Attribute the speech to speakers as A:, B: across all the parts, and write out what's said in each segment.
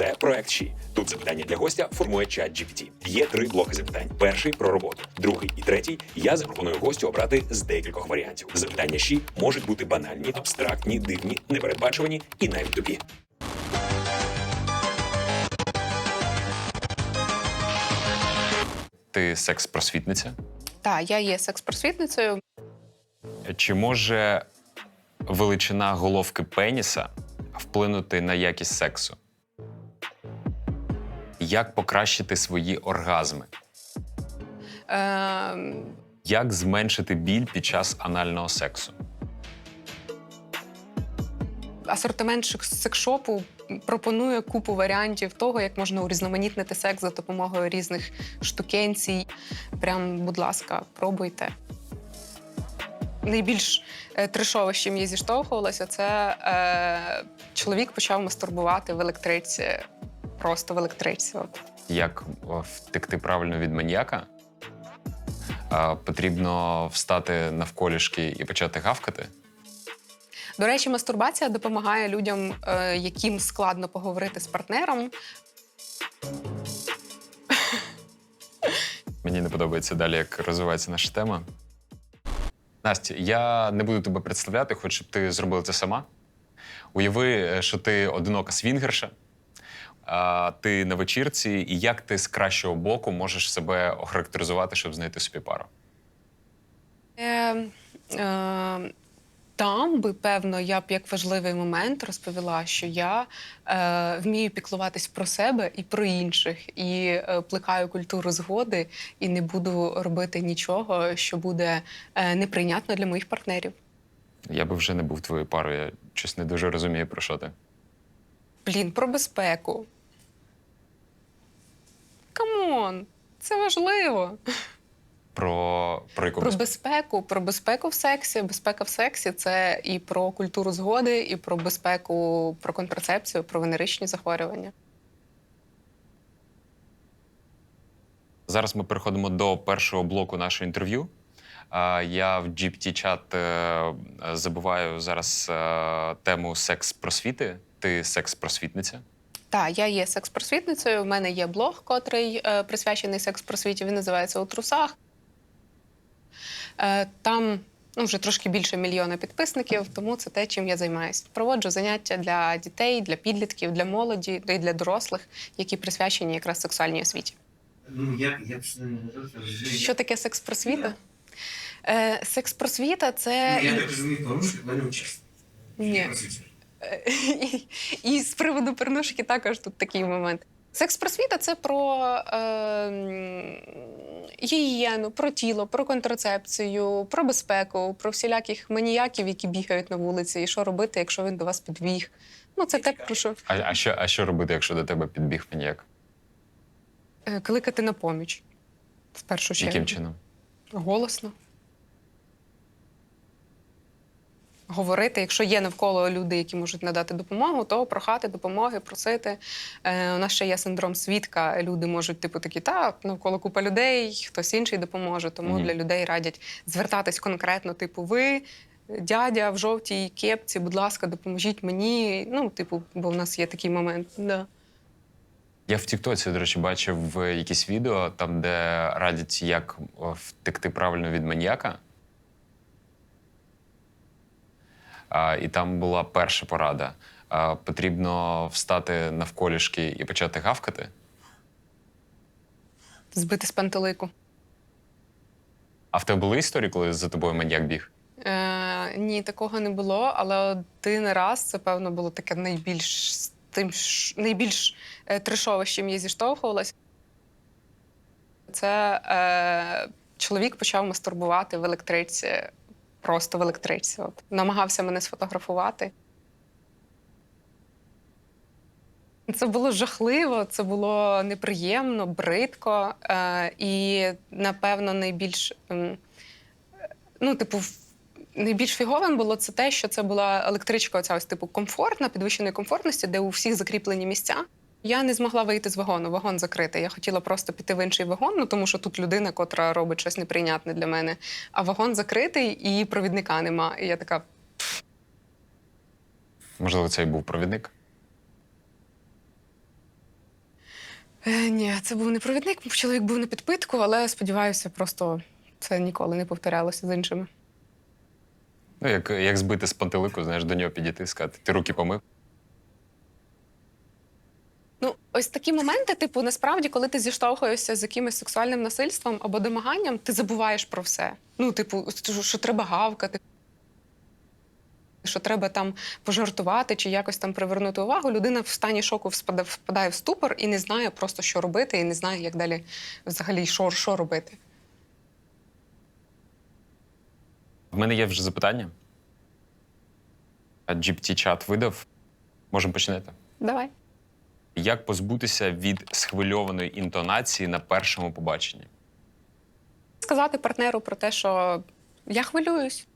A: Це проект Ші. Тут запитання для гостя формує чат GPT. Є три блоки запитань: перший про роботу, другий і третій. Я запропоную гостю обрати з декількох варіантів. Запитання Ші можуть бути банальні, абстрактні, дивні, непередбачувані і навіть тупі.
B: Ти секс-просвітниця?
C: Так, я є секс-просвітницею.
B: Чи може величина головки пеніса вплинути на якість сексу? Як покращити свої оргазми?
C: Е,
B: Як зменшити біль під час анального сексу?
C: асортимент секшопу пропонує купу варіантів того, як можна урізноманітнити секс за допомогою різних штукенцій. Прям, будь ласка, пробуйте. Найбільш е, трешове, з чим я зіштовхувалася, це е, чоловік почав мастурбувати в електриці. Просто в електриці. От.
B: Як втекти правильно від маніяка? Потрібно встати навколішки і почати гавкати?
C: До речі, мастурбація допомагає людям, е, яким складно поговорити з партнером.
B: Мені не подобається далі, як розвивається наша тема. Настя, я не буду тебе представляти, хоч щоб ти зробила це сама. Уяви, е, що ти одинока свінгерша, ти на вечірці, і як ти з кращого боку можеш себе охарактеризувати, щоб знайти собі пару?
C: Е, е, там би, певно, я б як важливий момент розповіла, що я е, вмію піклуватись про себе і про інших, і е, плекаю культуру згоди, і не буду робити нічого, що буде е, неприйнятно для моїх партнерів.
B: Я би вже не був твоєю парою, я щось не дуже розумію, про що ти.
C: Блін, про безпеку. Камон, це важливо.
B: Про, про яку
C: Про
B: безпеку?
C: про безпеку в сексі. Безпека в сексі це і про культуру згоди, і про безпеку, про контрацепцію, про венеричні захворювання.
B: Зараз ми переходимо до першого блоку нашого інтерв'ю. Я в GPT-чат е, забуваю зараз е, тему секс-просвіти. Ти секс-просвітниця.
C: Так, я є секс-просвітницею. У мене є блог, котрий е, присвячений секс-просвіті. Він називається У трусах. Е, там ну, вже трошки більше мільйона підписників, тому це те, чим я займаюся. Проводжу заняття для дітей, для підлітків, для молоді і для дорослих, які присвячені якраз сексуальній освіті.
D: Ну, я, я б не
C: Що таке секс-просвіта? Е, секс-просвіта це.
D: Ну, Я так розумію, порушки в мене участь.
C: Ні. І, і з приводу порнушки також тут такий момент. Секс-просвіта це про е, гігієну, про тіло, про контрацепцію, про безпеку, про всіляких маніяків, які бігають на вулиці, і що робити, якщо він до вас підбіг. Ну, це те, про що
B: А, а, що, а що робити, якщо до тебе підбіг маніяк?
C: е, кликати на поміч. В першу чергу.
B: Яким чином?
C: Голосно. Говорити, якщо є навколо люди, які можуть надати допомогу, то прохати допомоги, просити. Е, у нас ще є синдром свідка. Люди можуть, типу, такі, та навколо купа людей, хтось інший допоможе. Тому
B: Мгм.
C: для людей радять звертатись конкретно, типу, ви, дядя в жовтій кепці, будь ласка, допоможіть мені. Ну, типу, бо в нас є такий момент. Да.
B: Я в Тіктоці, до речі, бачив е, якісь відео, там, де радять, як втекти правильно від маніяка. А, і там була перша порада. Потрібно встати навколішки і почати гавкати.
C: Збити з пантелику.
B: А в тебе були історії, коли за тобою маньяк біг?
C: Е, ні, такого не було, але один раз це, певно, було таке найбільш тим, найбільш е, трешове, з чим я зіштовхувалася. Це е, чоловік почав мастурбувати в електриці, просто в електриці. От. Намагався мене сфотографувати. Це було жахливо, це було неприємно, бридко. Е, і, напевно, найбільш. ем, ну, типу, найбільш фіговим було це те, що це була електричка, оця ось типу комфортна, підвищеної комфортності, де у всіх закріплені місця. Я не змогла вийти з вагону, вагон закритий. Я хотіла просто піти в інший вагон, ну тому що тут людина, котра робить щось неприйнятне для мене. А вагон закритий і провідника нема. І я така.
B: Можливо, це і був провідник?
C: Е, ні, це був не провідник, чоловік був на підпитку, але сподіваюся, просто це ніколи не повторялося з іншими.
B: Ну, як, як збити з пантелику, знаєш, до нього підійти і сказати, ти руки помив.
C: Ну, ось такі моменти, типу, насправді, коли ти зіштовхуєшся з якимось сексуальним насильством або домаганням, ти забуваєш про все. Ну, типу, що, треба гавкати, що треба там пожартувати чи якось там привернути увагу. Людина в стані шоку впадає в ступор і не знає просто, що робити, і не знає, як далі взагалі що, що робити.
B: В мене є вже запитання. А GPT-чат видав. Можемо починати.
C: Давай.
B: Як позбутися від схвильованої інтонації на першому побаченні?
C: Сказати партнеру про те, що я хвилююсь.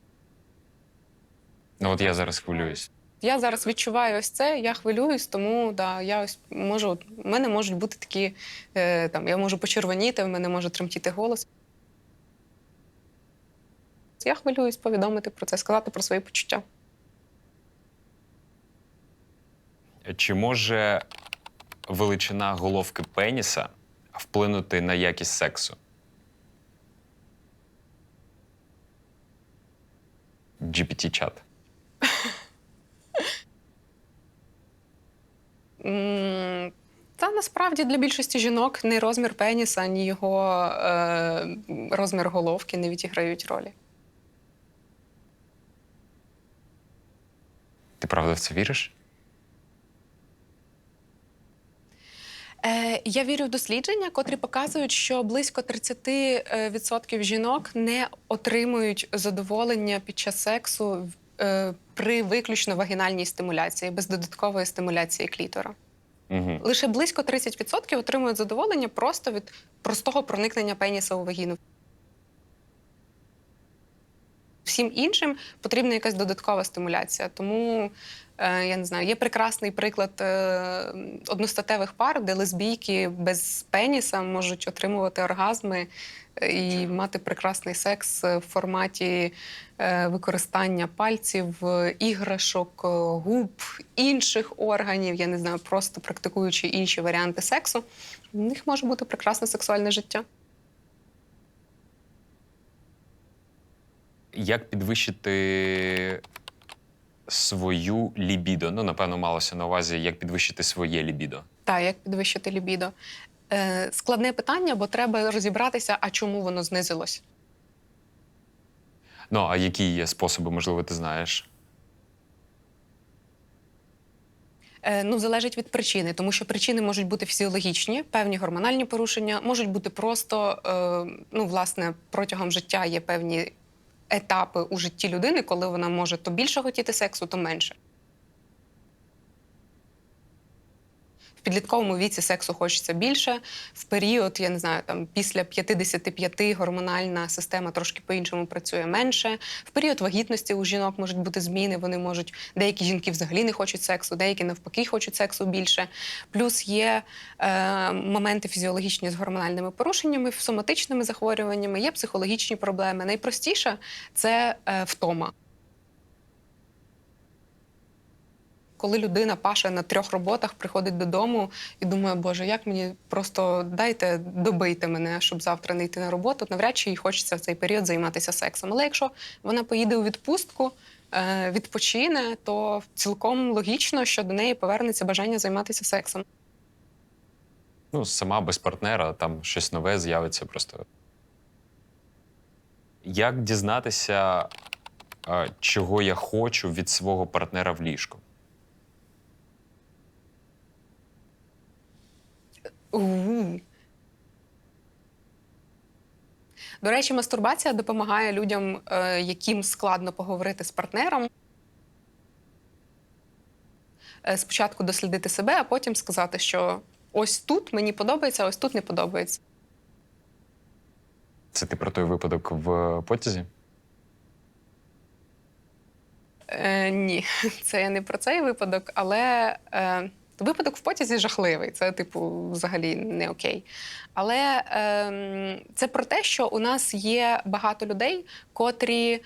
B: Ну, от я зараз хвилююсь.
C: Я зараз відчуваю ось це, я хвилююсь, тому да, я ось можу. У мене можуть бути такі, е, там, я можу почервоніти, в мене може тремтіти голос. Я хвилююсь повідомити про це, сказати про свої почуття.
B: Чи може величина головки пеніса вплинути на якість сексу? GPT-чат.
C: Та насправді для більшості жінок ні розмір пеніса, ні його е, розмір головки не відіграють ролі.
B: Ти правда в це віриш?
C: Я вірю в дослідження, котрі показують, що близько 30% жінок не отримують задоволення під час сексу е, при виключно вагінальній стимуляції, без додаткової стимуляції клітора.
B: Угу.
C: Лише близько 30% отримують задоволення просто від простого проникнення пеніса у вагіну. Всім іншим потрібна якась додаткова стимуляція. Тому е, я не знаю, є прекрасний приклад е, одностатевих пар, де лесбійки без пеніса можуть отримувати оргазми е, і мати прекрасний секс в форматі використання пальців, іграшок, губ, інших органів. Я не знаю, просто практикуючи інші варіанти сексу. У них може бути прекрасне сексуальне життя.
B: Як підвищити свою лібідо? Ну, напевно, малося на увазі, як підвищити своє лібідо.
C: Так, як підвищити лібідо? Е, складне питання, бо треба розібратися, а чому воно знизилось.
B: Ну, а які є способи, можливо, ти знаєш?
C: Е, ну, залежить від причини, тому що причини можуть бути фізіологічні, певні гормональні порушення, можуть бути просто, е, ну, власне, протягом життя є певні етапи у житті людини, коли вона може то більше хотіти сексу, то менше. Підлітковому віці сексу хочеться більше. В період, я не знаю, там після 55 гормональна система трошки по-іншому працює менше. В період вагітності у жінок можуть бути зміни. Вони можуть деякі жінки взагалі не хочуть сексу, деякі навпаки хочуть сексу більше. Плюс є е, моменти фізіологічні з гормональними порушеннями, соматичними захворюваннями, є психологічні проблеми. Найпростіше це е, втома. Коли людина паше на трьох роботах, приходить додому і думає, Боже, як мені просто дайте добийте мене, щоб завтра не йти на роботу, навряд чи їй хочеться в цей період займатися сексом. Але якщо вона поїде у відпустку, е, відпочине, то цілком логічно, що до неї повернеться бажання займатися сексом.
B: Ну, сама без партнера, там щось нове з'явиться просто. Як дізнатися, е, чого я хочу від свого партнера в ліжку?
C: До речі, мастурбація допомагає людям, е, яким складно поговорити з партнером. Е, Спочатку дослідити себе, а потім сказати, що ось тут мені подобається, а ось тут не подобається.
B: Це ти про той випадок в потязі?
C: Е, ні, це я не про цей випадок, але е, випадок в потязі жахливий. Це, типу, взагалі не окей. Але е, це про те, що у нас є багато людей, котрі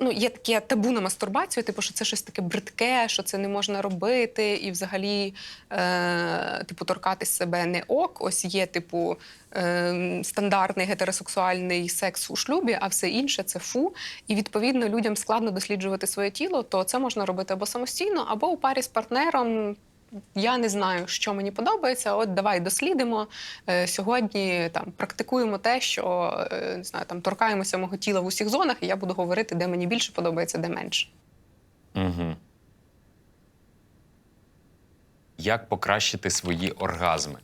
C: Ну, є таке табу на мастурбацію, типу, що це щось таке бридке, що це не можна робити, і взагалі, е, типу, торкатись себе не ок. Ось є, типу, е, стандартний гетеросексуальний секс у шлюбі, а все інше це фу. І відповідно людям складно досліджувати своє тіло, то це можна робити або самостійно, або у парі з партнером. Я не знаю, що мені подобається. От давай дослідимо. Е, сьогодні там практикуємо те, що е, не знаю, там торкаємося мого тіла в усіх зонах, і я буду говорити, де мені більше подобається, де менше.
B: Угу. Як покращити свої оргазми?
C: М,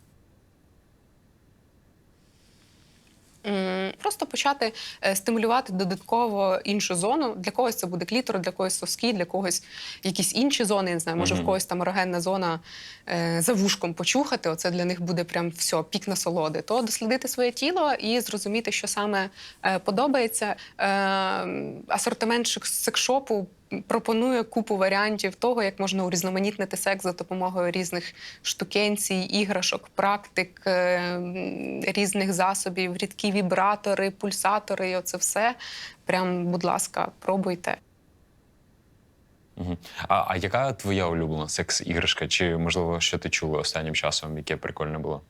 C: Просто почати е, стимулювати додатково іншу зону. Для когось це буде клітор, для когось соски, для когось якісь інші зони. Я не знаю, може
B: Мгм.
C: в когось там ерогенна зона е, за вушком почухати. Оце для них буде прям все, пік насолоди. То дослідити своє тіло і зрозуміти, що саме е, подобається. Асортимент секшопу пропонує купу варіантів того, як можна урізноманітнити секс за допомогою різних штукенцій, іграшок, практик, е, різних засобів, рідкі вібратори, пульсатори. І оце все. Прям, будь ласка, пробуйте.
B: Угу. А, а яка твоя улюблена секс-іграшка? Чи, можливо, що ти чула останнім часом, яке прикольне було?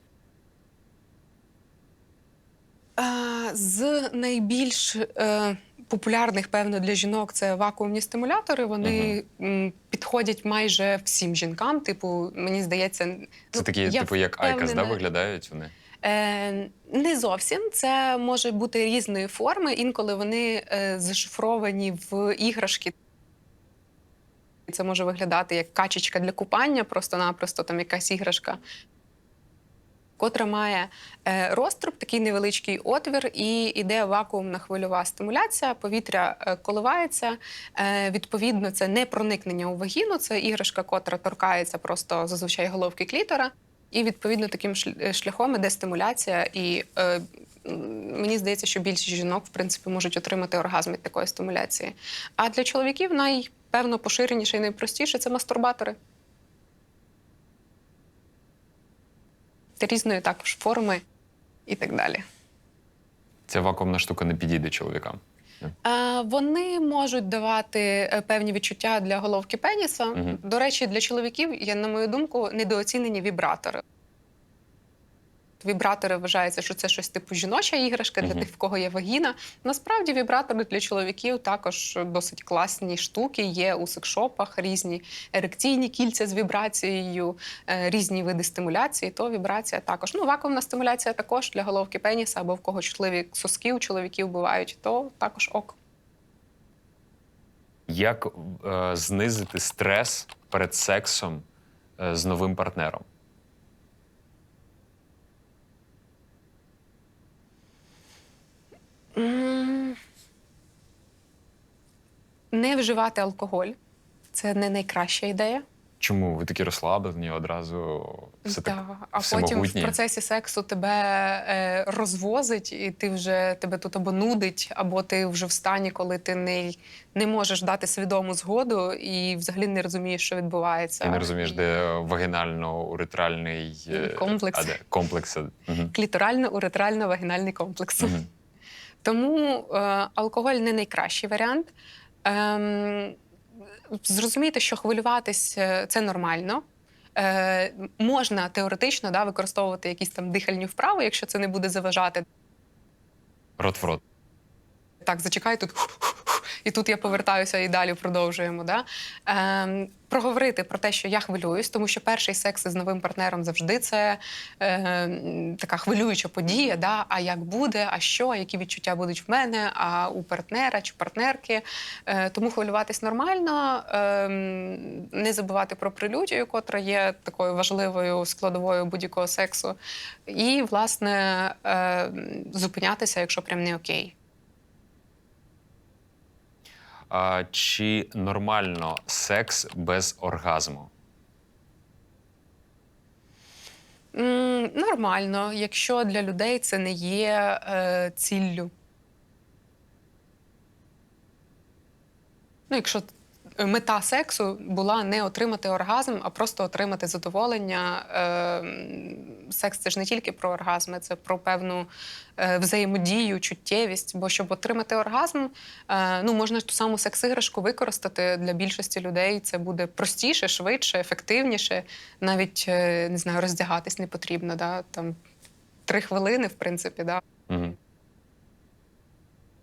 C: Е, З найбільш е, популярних, певно, для жінок це вакуумні стимулятори. Вони м, підходять майже всім жінкам. Типу, мені здається,
B: Це
C: ну,
B: такі,
C: я
B: типу, як Айкас, да, виглядають вони?
C: Е, не зовсім. Це може бути різної форми. Інколи вони е, зашифровані в іграшки. Це може виглядати як качечка для купання, просто-напросто там якась іграшка, котра має е, розтруб, такий невеличкий отвір, і йде вакуумна хвильова стимуляція, повітря е, коливається. Е, відповідно, це не проникнення у вагіну, це іграшка, котра торкається просто зазвичай головки клітора. І відповідно таким шляхом іде стимуляція. І е, мені здається, що більшість жінок в принципі можуть отримати оргазм від такої стимуляції. А для чоловіків найпевно поширеніше і найпростіше це мастурбатори. Різної також форми і так далі.
B: Ця вакуумна штука не підійде чоловікам.
C: А, Вони можуть давати е, певні відчуття для головки пеніса.
B: Угу.
C: До речі, для чоловіків, я, на мою думку, недооцінені вібратори. Вібратори вважається, що це щось типу жіноча іграшка для тих, в кого є вагіна. Насправді вібратори для чоловіків також досить класні штуки. Є у секшопах різні ерекційні кільця з вібрацією, е, різні види стимуляції. То вібрація також. Ну, вакуумна стимуляція також для головки пеніса або в кого чутливі соски у чоловіків бувають, то також ок.
B: Як е, знизити стрес перед сексом е, з новим партнером?
C: Не вживати алкоголь це не найкраща ідея.
B: Чому ви такі розслаблені одразу все так
C: А потім в процесі сексу тебе е, розвозить, і ти вже тебе тут або нудить, або ти вже в стані, коли ти не, не можеш дати свідому згоду і взагалі не розумієш, що відбувається.
B: Ти не розумієш, де вагінально-уретральний е,
C: Комплекс.
B: А, де? комплекс. Угу.
C: Кліторально-уретрально-вагінальний комплекс.
B: Угу.
C: Тому е, алкоголь не найкращий варіант. Ем, зрозуміти, що хвилюватись е, це нормально. Е, можна теоретично да, використовувати якісь там дихальні вправи, якщо це не буде заважати.
B: Рот в рот.
C: Так, зачекай тут. І тут я повертаюся і далі продовжуємо. Да? Ем, проговорити про те, що я хвилююсь, тому що перший секс із новим партнером завжди це е, така хвилююча подія. Да? А як буде, а що, які відчуття будуть в мене, а у партнера чи партнерки. Е, тому хвилюватись нормально, ем, не забувати про прелюдію, котра є такою важливою складовою будь-якого сексу. І, власне, е, зупинятися, якщо прям не окей.
B: А, чи нормально секс без оргазму?
C: Нормально, якщо для людей це не є е, ціллю. Ну, якщо мета сексу була не отримати оргазм, а просто отримати задоволення. Е, секс це ж не тільки про оргазми, це про певну е, взаємодію, чуттєвість. Бо щоб отримати оргазм, е, ну можна ж ту саму секс-іграшку використати для більшості людей. Це буде простіше, швидше, ефективніше. Навіть е, не знаю, роздягатись не потрібно. Да? Там три хвилини, в принципі, да.
B: Угу.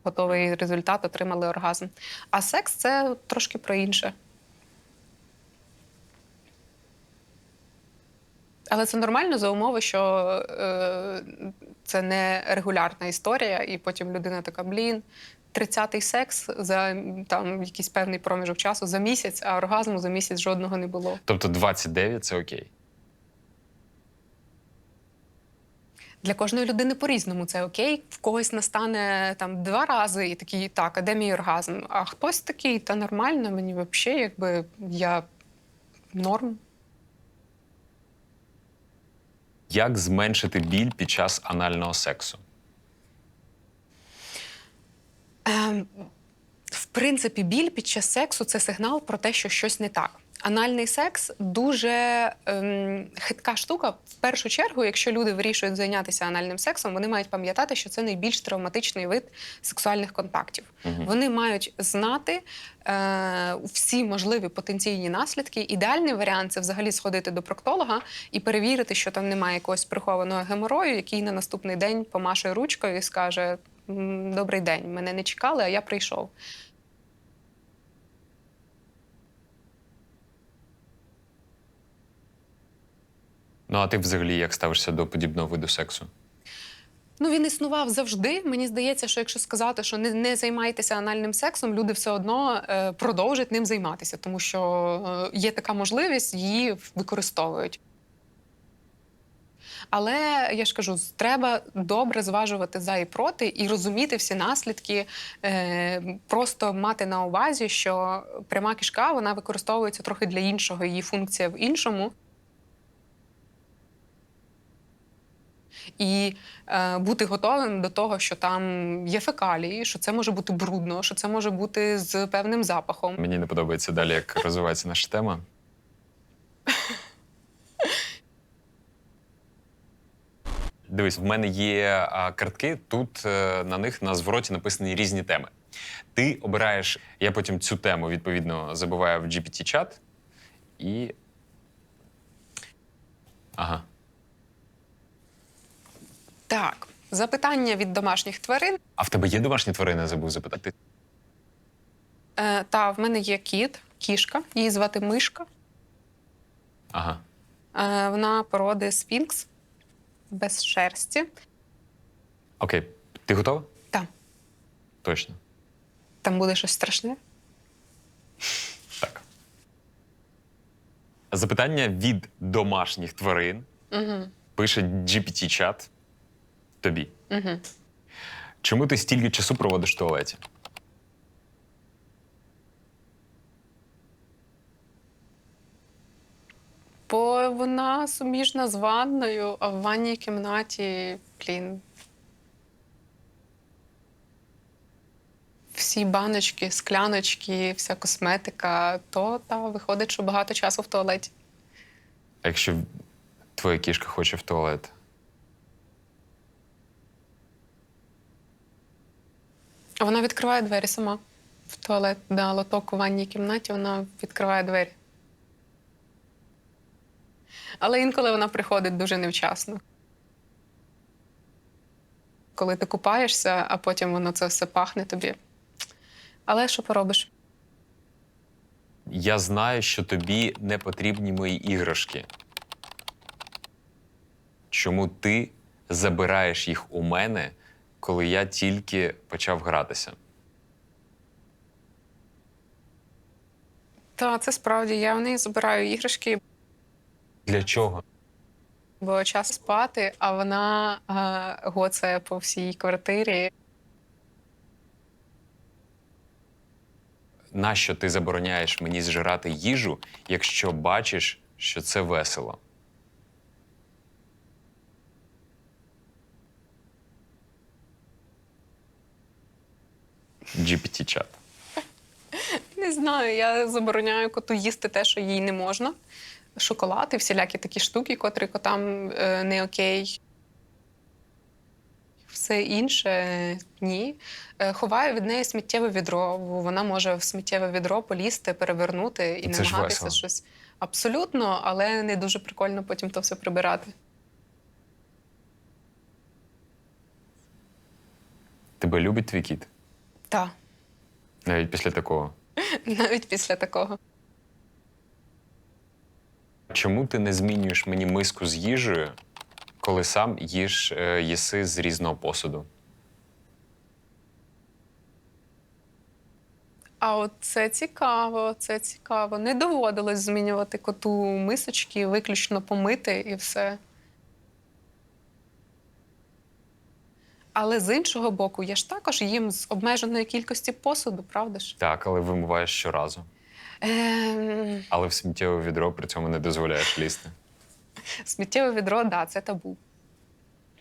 C: Готовий результат, отримали оргазм. А секс це трошки про інше. Але це нормально за умови, що е, це не регулярна історія, і потім людина така: блін, 30-й секс за там якийсь певний проміжок часу за місяць, а оргазму за місяць жодного не було.
B: Тобто 29 це окей.
C: Для кожної людини по-різному це окей. В когось настане там два рази і такий, так, а де мій оргазм? А хтось такий, та нормально, мені взагалі, якби я норм.
B: Як зменшити біль під час анального сексу?
C: Ем, в принципі, біль під час сексу це сигнал про те, що щось не так. Анальний секс дуже ем, хитка штука. В першу чергу, якщо люди вирішують зайнятися анальним сексом, вони мають пам'ятати, що це найбільш травматичний вид сексуальних контактів.
B: Мгм.
C: Вони мають знати е, всі можливі потенційні наслідки. Ідеальний варіант це взагалі сходити до проктолога і перевірити, що там немає якогось прихованого геморою, який на наступний день помашує ручкою і скаже: Добрий день, мене не чекали, а я прийшов.
B: Ну, а ти взагалі як ставишся до подібного виду сексу?
C: Ну, він існував завжди. Мені здається, що якщо сказати, що не, не займайтеся анальним сексом, люди все одно е, продовжать ним займатися, тому що е, є така можливість, її використовують. Але я ж кажу, треба добре зважувати за і проти і розуміти всі наслідки, е, просто мати на увазі, що пряма кишка вона використовується трохи для іншого, її функція в іншому. І е, бути готовим до того, що там є фекалії, що це може бути брудно, що це може бути з певним запахом.
B: Мені не подобається далі, як розвивається наша тема. Дивись, в мене є а, картки. Тут е, на них на звороті написані різні теми. Ти обираєш, я потім цю тему відповідно забиваю в GPT-чат і. Ага.
C: Так, запитання від домашніх тварин.
B: А в тебе є домашні тварини, я забув запитати.
C: Е, та в мене є кіт, кішка, її звати Мишка.
B: Ага.
C: Е, вона породи Сфінкс без шерсті.
B: Окей. Ти готова?
C: Та,
B: Точно.
C: там буде щось страшне.
B: Так. Запитання від домашніх тварин
C: Угу.
B: пише GPT-чат тобі.
C: Угу.
B: Чому ти стільки часу проводиш в туалеті?
C: Бо вона суміжна з ванною, а в ванній кімнаті, блін. Всі баночки, скляночки, вся косметика, то та виходить, що багато часу в туалеті.
B: А якщо твоя кішка хоче в туалет?
C: А Вона відкриває двері сама в туалет, да, лоток у ванній кімнаті, вона відкриває двері. Але інколи вона приходить дуже невчасно. Коли ти купаєшся, а потім воно це все пахне тобі. Але що поробиш?
B: Я знаю, що тобі не потрібні мої іграшки. Чому ти забираєш їх у мене, коли я тільки почав гратися?
C: Та це справді я в неї забираю іграшки,
B: Для чого?
C: бо час спати, а вона а, гоцає по всій квартирі.
B: Нащо ти забороняєш мені зжирати їжу, якщо бачиш, що це весело? GPT-чат.
C: Не знаю, я забороняю коту їсти те, що їй не можна. Шоколад і всілякі такі штуки, котрі котам е, не окей. Все інше ні. Е, Ховаю від неї сміттєве відро, бо вона може в сміттєве відро полізти, перевернути і
B: Це
C: намагатися щось. Абсолютно, але не дуже прикольно потім то все прибирати.
B: Тебе любить твій кіт?
C: Так,
B: Навіть після такого.
C: навіть після такого.
B: Чому ти не змінюєш мені миску з їжею, коли сам їш е, їси з різного посуду?
C: А от це цікаво, це цікаво. Не доводилось змінювати коту мисочки, виключно помити і все. Але з іншого боку, я ж також їм з обмеженої кількості посуду, правда ж?
B: Так, але вимиваєш щоразу.
C: Ем,
B: Але в сміттєве відро при цьому не дозволяєш лізти.
C: сміттєве відро, так, да, це табу.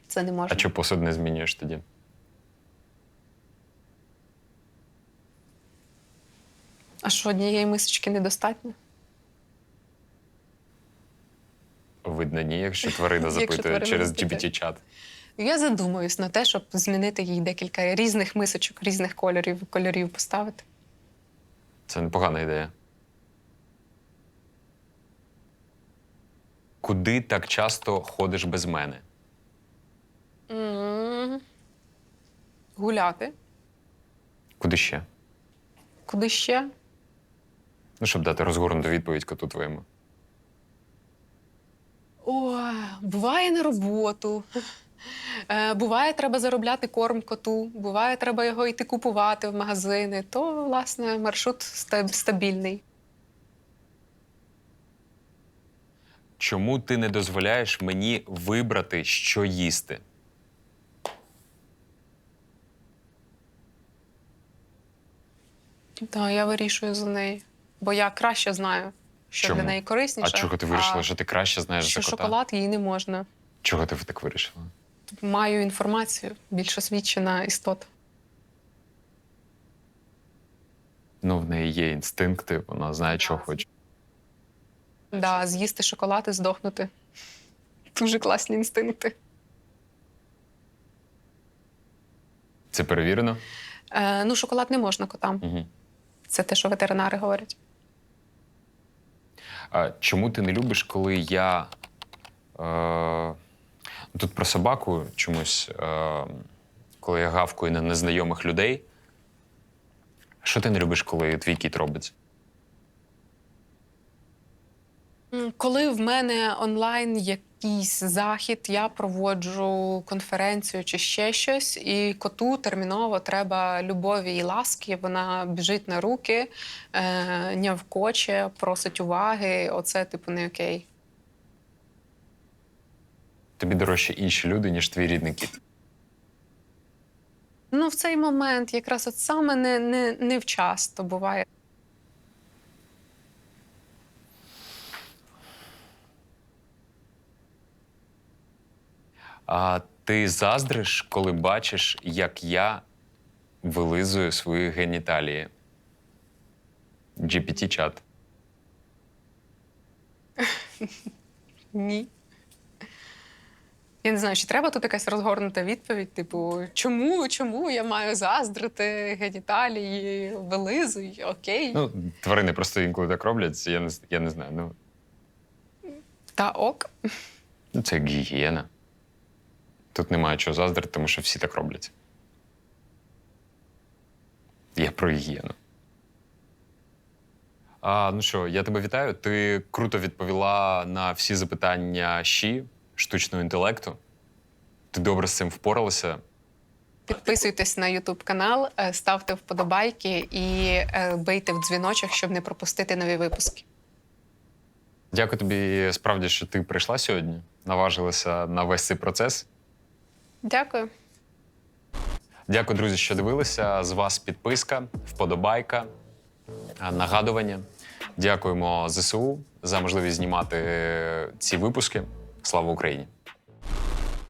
C: Це не можна.
B: А чого посуд не змінюєш тоді?
C: А що, однієї мисочки недостатньо?
B: Видно, ні, якщо тварина запитує через. GPT-чат.
C: Я задумаюсь на те, щоб змінити їй декілька різних мисочок, різних кольорів, кольорів поставити.
B: Це непогана ідея. Куди так часто ходиш без мене?
C: М. Гуляти.
B: Куди ще?
C: Куди ще?
B: Ну, щоб дати розгорнуту відповідь коту твоєму.
C: О, буває на роботу. Е, буває, треба заробляти корм коту, буває, треба його йти купувати в магазини. То, власне, маршрут стабільний.
B: Чому ти не дозволяєш мені вибрати, що їсти?
C: Так, я вирішую за неї. Бо я краще знаю, що
B: Чому?
C: для неї корисніше.
B: А чого ти вирішила,
C: а
B: що ти краще знаєш
C: що
B: за кота?
C: шоколад їй не можна.
B: Чого ти так вирішила?
C: Маю інформацію, більш освічена істота.
B: Ну, в неї є інстинкти, вона знає, чого хоче.
C: Да, з'їсти шоколад і здохнути. Дуже класні інстинкти.
B: Це перевірено?
C: Е, ну, шоколад не можна котам.
B: Угу.
C: Це те, що ветеринари говорять.
B: А чому ти не любиш, коли я. Е, тут про собаку чомусь, е, коли я гавкую на незнайомих людей. Що ти не любиш, коли твій кіт робить?
C: Коли в мене онлайн якийсь захід, я проводжу конференцію чи ще щось, і коту терміново треба любові і ласки. Вона біжить на руки, е, нявкоче, просить уваги. Оце, типу, не окей.
B: Тобі дорожче інші люди, ніж твій рідний кіт.
C: Ну, в цей момент якраз от саме не, не, невчасто буває.
B: А ти заздриш, коли бачиш, як я вилизую свої геніталії. GPT-чат.
C: Ні. Я не знаю, чи треба тут якась розгорнута відповідь, типу, чому, чому я маю заздрити геніталії, вилизуй, окей.
B: Ну, тварини просто інколи так роблять, я не, я не знаю. Ну,
C: Та ок.
B: ну, це гігієна. Тут немає чого заздрити, тому що всі так роблять. Я про гігієну. А, ну що, я тебе вітаю. Ти круто відповіла на всі запитання щі, штучного інтелекту. Ти добре з цим впоралася.
C: Підписуйтесь на YouTube канал, е, ставте вподобайки і е, бийте в дзвіночок, щоб не пропустити нові випуски.
B: Дякую тобі справді, що ти прийшла сьогодні, наважилася на весь цей процес.
C: Дякую.
B: Дякую, друзі, що дивилися. З вас підписка, вподобайка, нагадування. Дякуємо ЗСУ за можливість знімати ці випуски. Слава Україні!